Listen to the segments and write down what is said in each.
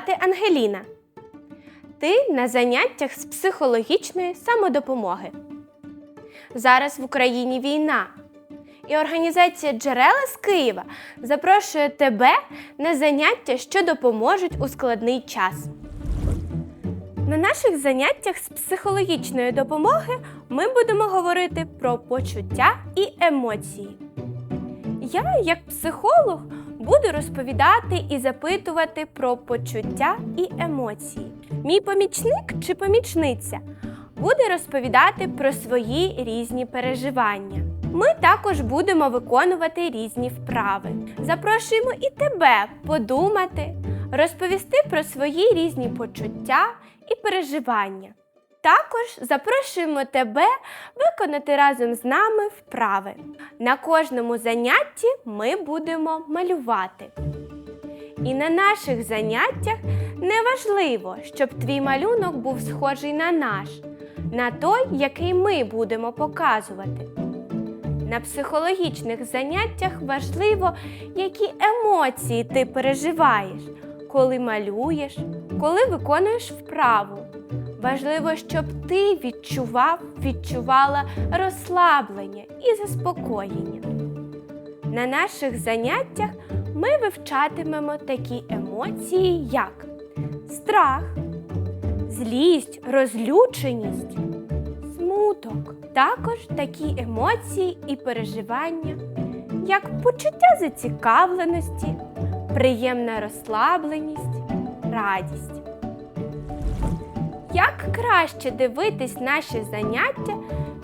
Звати Ангеліна. Ти на заняттях з психологічної самодопомоги. Зараз в Україні війна. І організація Джерела з Києва запрошує тебе на заняття, що допоможуть у складний час. На наших заняттях з психологічної допомоги ми будемо говорити про почуття і емоції. Я, як психолог, буду розповідати і запитувати про почуття і емоції. Мій помічник чи помічниця буде розповідати про свої різні переживання. Ми також будемо виконувати різні вправи. Запрошуємо і тебе подумати, розповісти про свої різні почуття і переживання. Також запрошуємо тебе виконати разом з нами вправи. На кожному занятті ми будемо малювати. І на наших заняттях не важливо, щоб твій малюнок був схожий на наш, на той, який ми будемо показувати. На психологічних заняттях важливо, які емоції ти переживаєш, коли малюєш, коли виконуєш вправу. Важливо, щоб ти відчував, відчувала розслаблення і заспокоєння. На наших заняттях ми вивчатимемо такі емоції, як страх, злість, розлюченість, смуток. Також такі емоції і переживання, як почуття зацікавленості, приємна розслабленість, радість. Як краще дивитись наші заняття,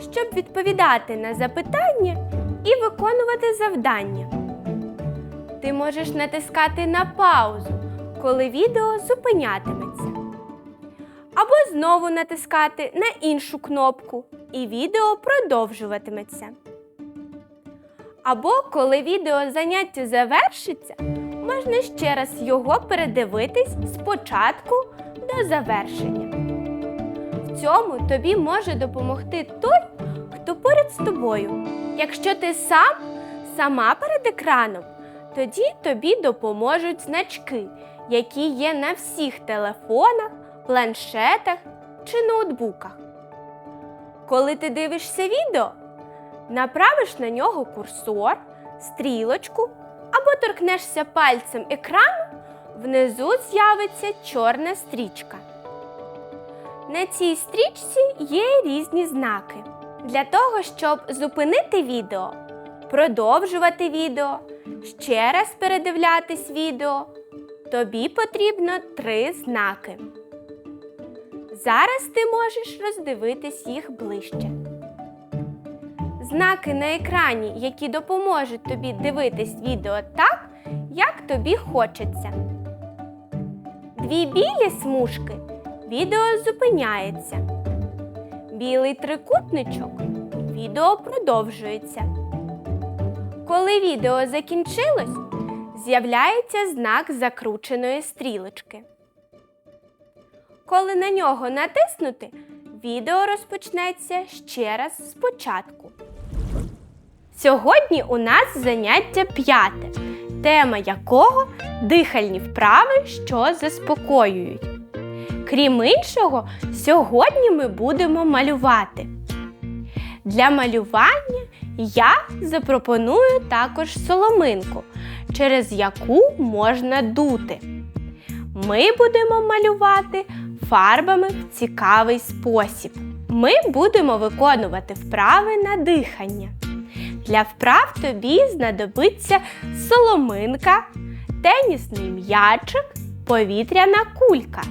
щоб відповідати на запитання і виконувати завдання? Ти можеш натискати на паузу, коли відео зупинятиметься. Або знову натискати на іншу кнопку, і відео продовжуватиметься. Або коли відео заняття завершиться, можна ще раз його передивитись спочатку до завершення. Цьому тобі може допомогти той, хто поряд з тобою. Якщо ти сам, сама перед екраном, тоді тобі допоможуть значки, які є на всіх телефонах, планшетах чи ноутбуках. Коли ти дивишся відео, направиш на нього курсор, стрілочку або торкнешся пальцем екрану, внизу з'явиться чорна стрічка. На цій стрічці є різні знаки. Для того, щоб зупинити відео, продовжувати відео, ще раз передивлятись відео, тобі потрібно три знаки. Зараз ти можеш роздивитись їх ближче. Знаки на екрані, які допоможуть тобі дивитись відео так, як тобі хочеться. Дві білі смужки відео зупиняється. Білий трикутничок відео продовжується. Коли відео закінчилось, з'являється знак закрученої стрілочки. Коли на нього натиснути, відео розпочнеться ще раз спочатку. Сьогодні у нас заняття п'яте, тема якого дихальні вправи, що заспокоюють. Крім іншого, сьогодні ми будемо малювати. Для малювання я запропоную також соломинку, через яку можна дути. Ми будемо малювати фарбами в цікавий спосіб. Ми будемо виконувати вправи на дихання. Для вправ тобі знадобиться соломинка, тенісний м'ячик, повітряна кулька.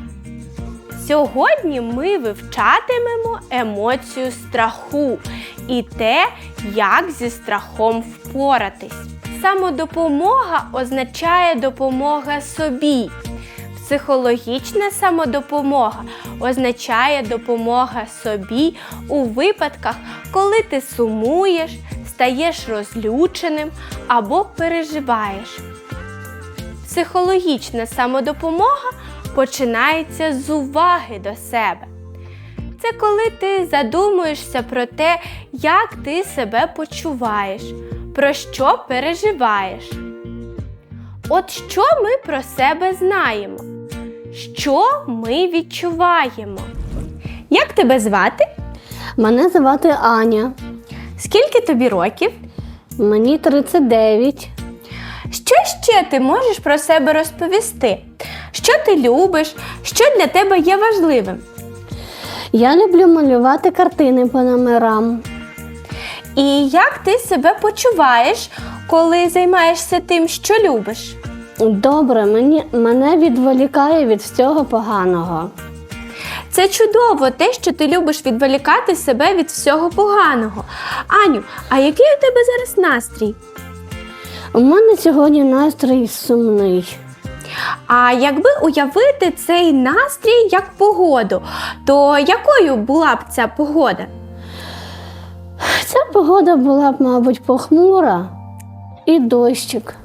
Сьогодні ми вивчатимемо емоцію страху і те, як зі страхом впоратись. Самодопомога означає допомога собі. Психологічна самодопомога означає допомога собі у випадках, коли ти сумуєш, стаєш розлюченим або переживаєш. Психологічна самодопомога починається з уваги до себе. Це коли ти задумуєшся про те, як ти себе почуваєш, про що переживаєш. От що ми про себе знаємо? що ми відчуваємо. Як тебе звати? Мене звати Аня. Скільки тобі років? Мені 39. Що ще ти можеш про себе розповісти? Що ти любиш? Що для тебе є важливим? Я люблю малювати картини по номерам. І як ти себе почуваєш, коли займаєшся тим, що любиш? Добре, мені, мене відволікає від всього поганого. Це чудово, те, що ти любиш відволікати себе від всього поганого. Аню, а який у тебе зараз настрій? У мене сьогодні настрій сумний. А якби уявити цей настрій як погоду, то якою була б ця погода? Ця погода була б, мабуть, похмура і дощик.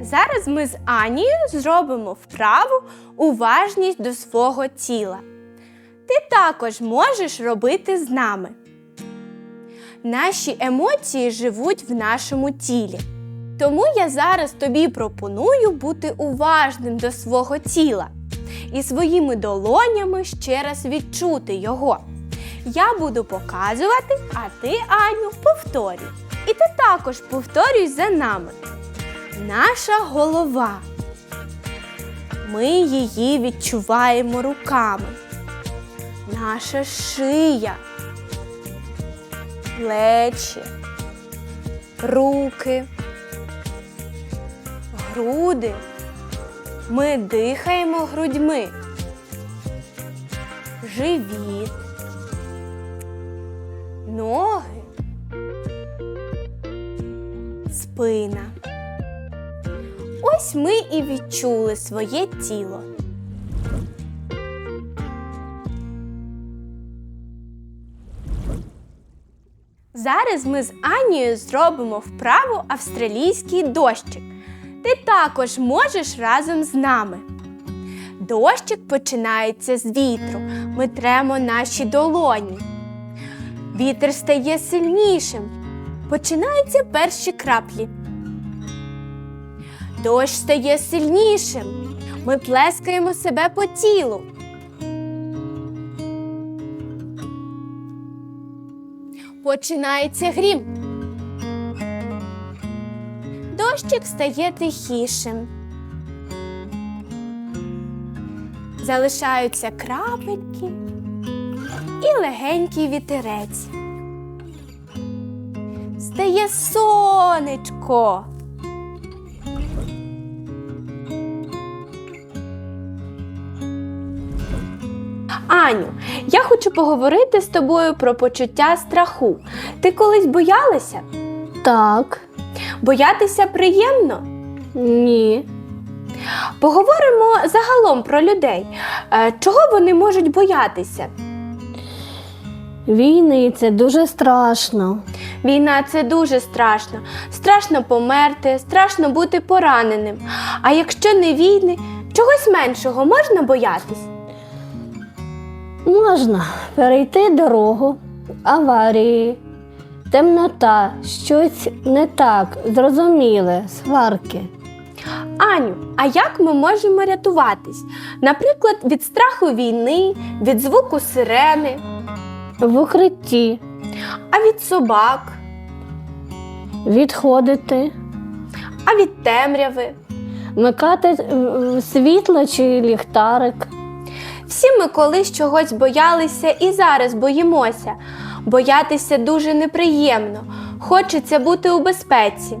Зараз ми з Анією зробимо вправу уважність до свого тіла. Ти також можеш робити з нами. Наші емоції живуть в нашому тілі. Тому я зараз тобі пропоную бути уважним до свого тіла і своїми долонями ще раз відчути його. Я буду показувати, а ти, Аню, повторюй. І ти також повторюй за нами. Наша голова. Ми її відчуваємо руками. Наша шия, плечі, руки, груди. Ми дихаємо грудьми. Живіт, ноги, спина. Ось ми і відчули своє тіло. Зараз ми з Анією зробимо вправу австралійський дощик. Ти також можеш разом з нами. Дощик починається з вітру. Ми тремо наші долоні. Вітер стає сильнішим. Починаються перші краплі. Дощ стає сильнішим. Ми плескаємо себе по тілу. Починається грім. Дощик стає тихішим. Залишаються крапельки і легенький вітерець. Стає сонечко. Аню, я хочу поговорити з тобою про почуття страху. Ти колись боялася? Так, Боятися приємно? ні. Поговоримо загалом про людей. Е, Чого вони можуть боятися? Війни це дуже страшно. Війна це дуже страшно. Страшно померти, страшно бути пораненим. А якщо не війни, чогось меншого можна боятись? Можна перейти дорогу, аварії, темнота, щось не так, зрозуміле, сварки. Аню, а як ми можемо рятуватись? Наприклад, від страху війни, від звуку сирени, В укритті, а від собак, відходити, а від темряви. вмикати е, світло чи ліхтарик. Всі ми колись чогось боялися і зараз боїмося. Боятися дуже неприємно, хочеться бути у безпеці.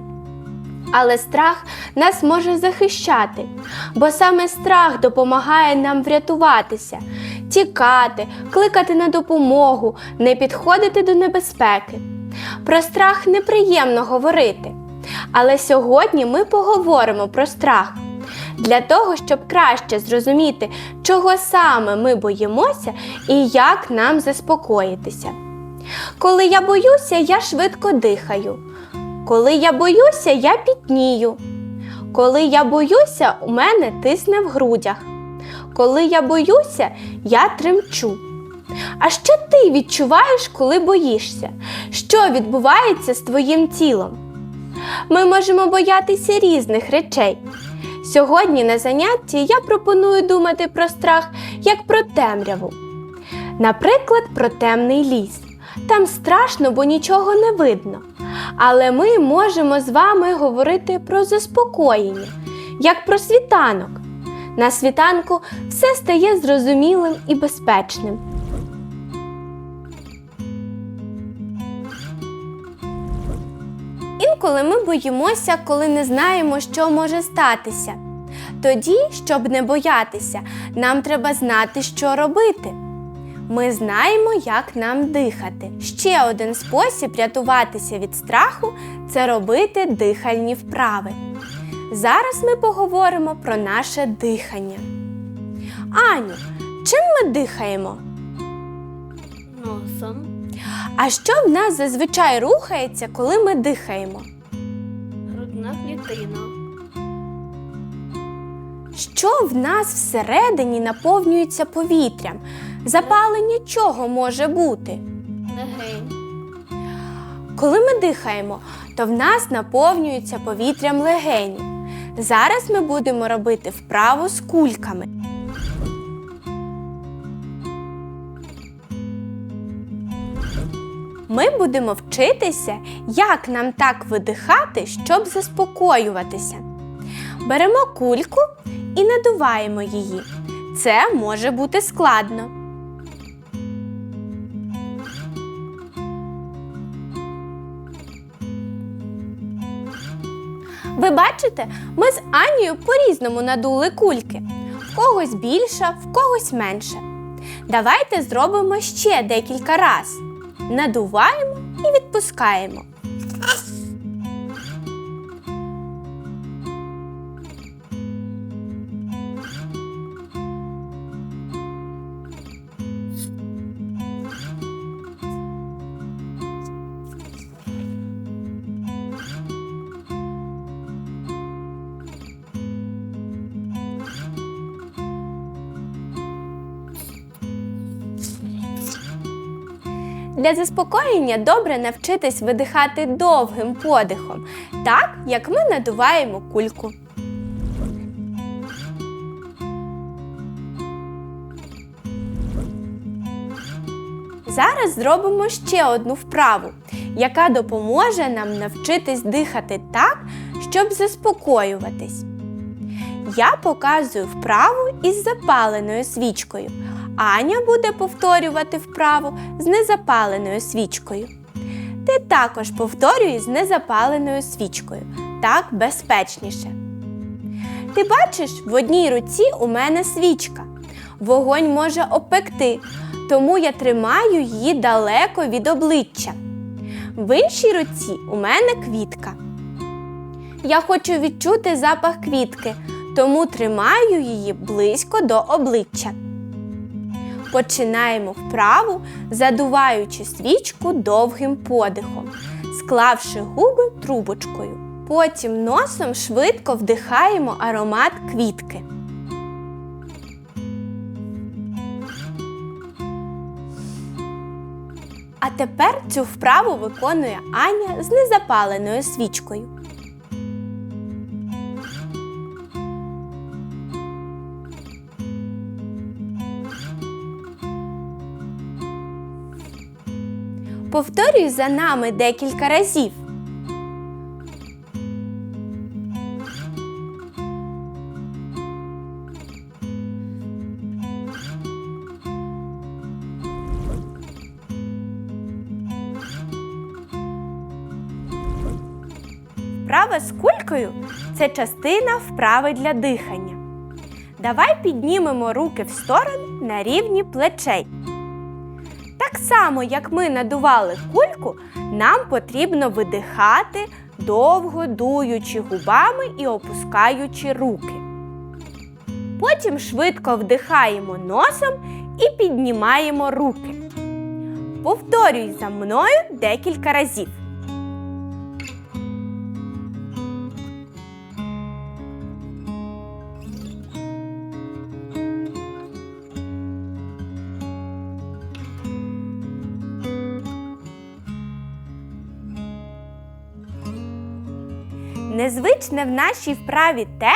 Але страх нас може захищати, бо саме страх допомагає нам врятуватися, тікати, кликати на допомогу, не підходити до небезпеки. Про страх неприємно говорити. Але сьогодні ми поговоримо про страх для того, щоб краще зрозуміти, чого саме ми боїмося і як нам заспокоїтися. Коли я боюся, я швидко дихаю. Коли я боюся, я пітнію. Коли я боюся, у мене тисне в грудях. Коли я боюся, я тремчу. А що ти відчуваєш, коли боїшся? Що відбувається з твоїм тілом? Ми можемо боятися різних речей. Сьогодні на занятті я пропоную думати про страх як про темряву. Наприклад, про темний ліс. Там страшно, бо нічого не видно. Але ми можемо з вами говорити про заспокоєння, як про світанок. На світанку все стає зрозумілим і безпечним. Інколи ми боїмося, коли не знаємо, що може статися. Тоді, щоб не боятися, нам треба знати, що робити. Ми знаємо, як нам дихати. Ще один спосіб рятуватися від страху це робити дихальні вправи. Зараз ми поговоримо про наше дихання. Аню, чим ми дихаємо? Носом. А що в нас зазвичай рухається, коли ми дихаємо? Грудна клітина. Що в нас всередині наповнюється повітрям? Запалення чого може бути? Легень. Коли ми дихаємо, то в нас наповнюється повітрям легені. Зараз ми будемо робити вправу з кульками. Ми будемо вчитися, як нам так видихати, щоб заспокоюватися. Беремо кульку і надуваємо її. Це може бути складно. Ви бачите, ми з Анією по-різному надули кульки. В когось більша, в когось менше. Давайте зробимо ще декілька раз. Надуваємо і відпускаємо. Для заспокоєння добре навчитись видихати довгим подихом, так як ми надуваємо кульку. Зараз зробимо ще одну вправу, яка допоможе нам навчитись дихати так, щоб заспокоюватись. Я показую вправу із запаленою свічкою. Аня буде повторювати вправу з незапаленою свічкою. Ти також повторюй з незапаленою свічкою. Так безпечніше. Ти бачиш, в одній руці у мене свічка. Вогонь може опекти, тому я тримаю її далеко від обличчя. В іншій руці у мене квітка. Я хочу відчути запах квітки, тому тримаю її близько до обличчя. Починаємо вправу, задуваючи свічку довгим подихом, склавши губи трубочкою. Потім носом швидко вдихаємо аромат квітки. А тепер цю вправу виконує Аня з незапаленою свічкою. Повторюй за нами декілька разів. Вправа з кулькою це частина вправи для дихання. Давай піднімемо руки в сторони на рівні плечей. Само, як ми надували кульку, нам потрібно видихати, довго дуючи губами і опускаючи руки. Потім швидко вдихаємо носом і піднімаємо руки. Повторюй за мною декілька разів. Незвичне в нашій вправі те,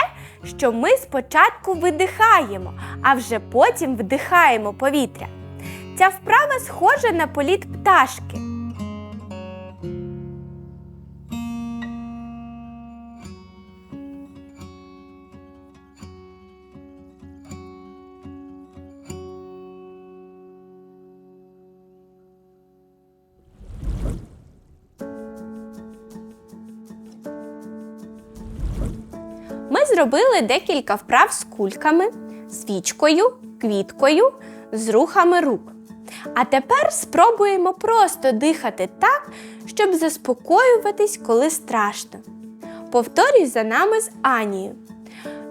що ми спочатку видихаємо, а вже потім вдихаємо повітря. Ця вправа схожа на політ пташки. Зробили декілька вправ з кульками, свічкою, квіткою, з рухами рук. А тепер спробуємо просто дихати так, щоб заспокоюватись, коли страшно. Повторюй за нами з Анією.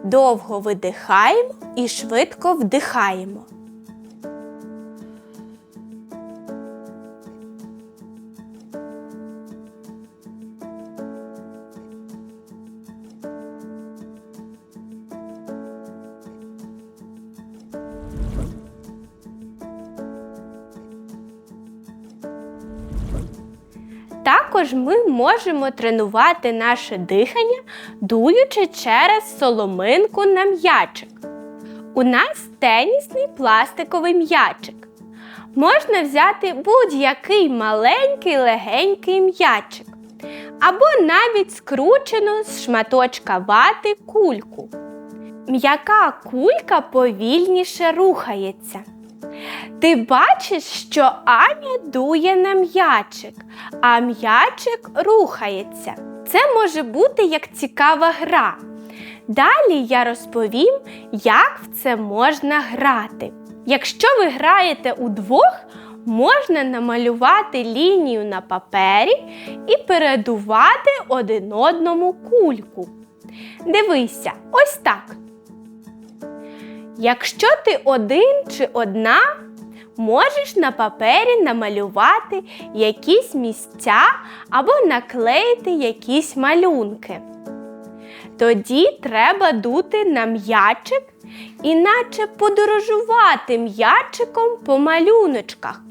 Довго видихаємо і швидко вдихаємо. Також ми можемо тренувати наше дихання, дуючи через соломинку на м'ячик. У нас тенісний пластиковий м'ячик. Можна взяти будь-який маленький легенький м'ячик, або навіть скручену з шматочка вати кульку. М'яка кулька повільніше рухається. Ти бачиш, що Аня дує на м'ячик, а м'ячик рухається. Це може бути як цікава гра. Далі я розповім, як в це можна грати. Якщо ви граєте удвох, можна намалювати лінію на папері і передувати один одному кульку. Дивися, ось так. Якщо ти один чи одна, можеш на папері намалювати якісь місця або наклеїти якісь малюнки. Тоді треба дути на м'ячик і наче подорожувати м'ячиком по малюночках.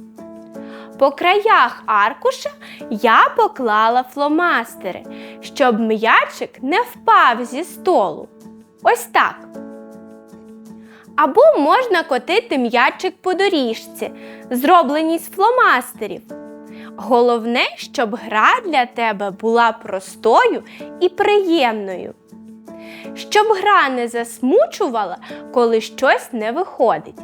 По краях аркуша я поклала фломастери, щоб м'ячик не впав зі столу. Ось так. Або можна котити м'ячик по доріжці, зробленій з фломастерів. Головне, щоб гра для тебе була простою і приємною. Щоб гра не засмучувала, коли щось не виходить.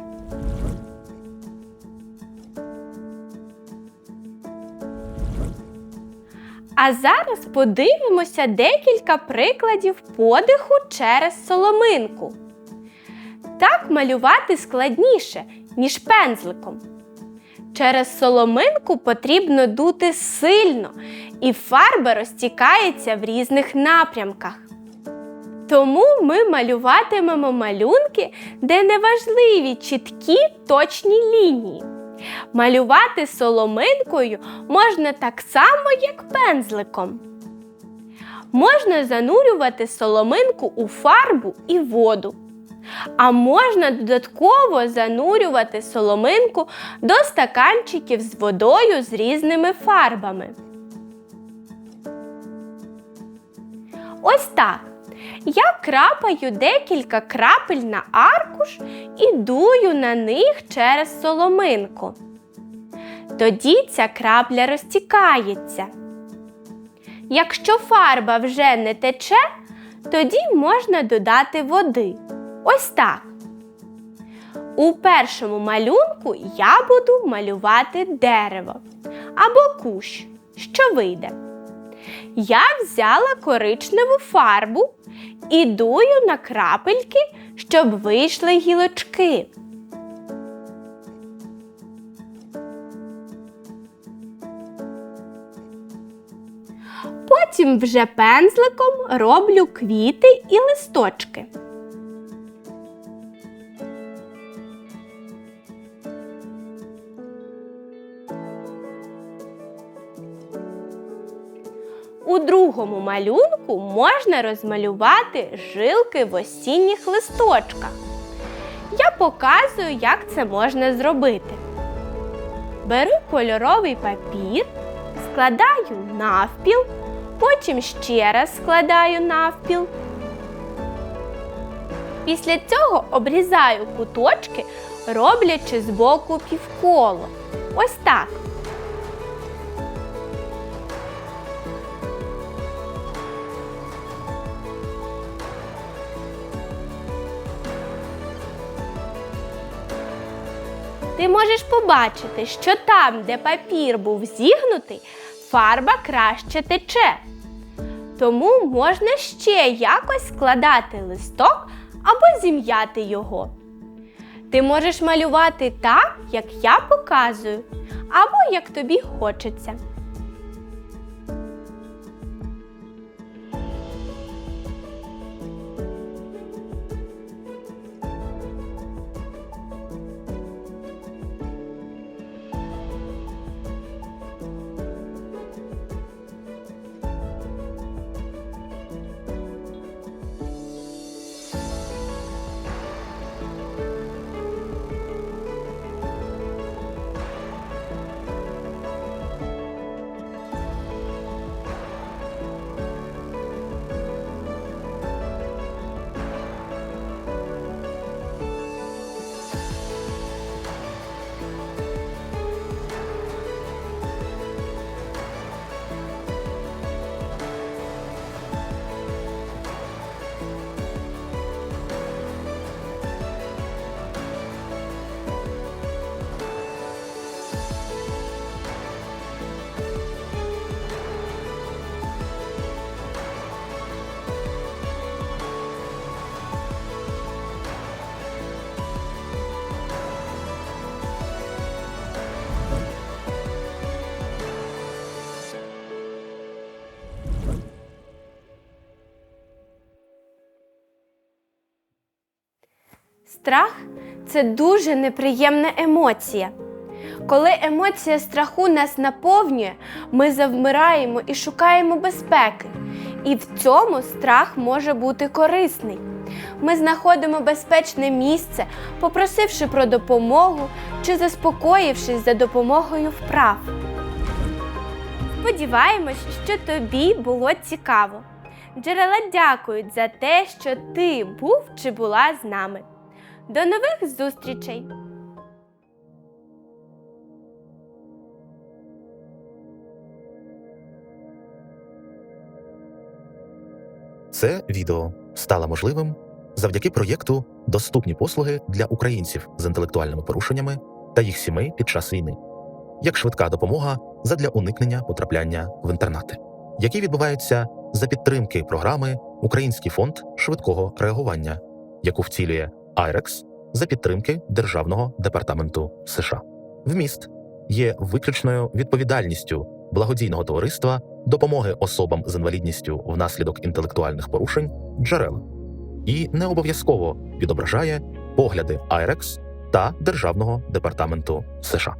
А зараз подивимося декілька прикладів подиху через соломинку. Так малювати складніше, ніж пензликом. Через соломинку потрібно дути сильно, і фарба розтікається в різних напрямках. Тому ми малюватимемо малюнки, де неважливі чіткі точні лінії. Малювати соломинкою можна так само, як пензликом. Можна занурювати соломинку у фарбу і воду. А можна додатково занурювати соломинку до стаканчиків з водою з різними фарбами. Ось так. Я крапаю декілька крапель на аркуш і дую на них через соломинку. Тоді ця крапля розтікається. Якщо фарба вже не тече, тоді можна додати води. Ось так. У першому малюнку я буду малювати дерево або кущ, що вийде. Я взяла коричневу фарбу і дую на крапельки, щоб вийшли гілочки. Потім вже пензликом роблю квіти і листочки. У другому малюнку можна розмалювати жилки в осінніх листочках. Я показую, як це можна зробити. Беру кольоровий папір, складаю навпіл, Потім ще раз складаю навпіл. Після цього обрізаю куточки, роблячи збоку півколо. Ось так. Ти можеш побачити, що там, де папір був зігнутий, фарба краще тече. Тому можна ще якось складати листок або зім'яти його. Ти можеш малювати так, як я показую, або як тобі хочеться. Страх це дуже неприємна емоція. Коли емоція страху нас наповнює, ми завмираємо і шукаємо безпеки. І в цьому страх може бути корисний. Ми знаходимо безпечне місце, попросивши про допомогу чи заспокоївшись за допомогою вправ. Сподіваємось, що тобі було цікаво. Джерела дякують за те, що ти був чи була з нами. До нових зустрічей! Це відео стало можливим завдяки проєкту Доступні послуги для українців з інтелектуальними порушеннями та їх сімей під час війни, як швидка допомога задля уникнення потрапляння в інтернати, які відбуваються за підтримки програми Український фонд швидкого реагування, яку втілює IREX за підтримки Державного департаменту США. Вміст є виключною відповідальністю благодійного товариства допомоги особам з інвалідністю внаслідок інтелектуальних порушень джерела і не обов'язково відображає погляди IREX та Державного департаменту США.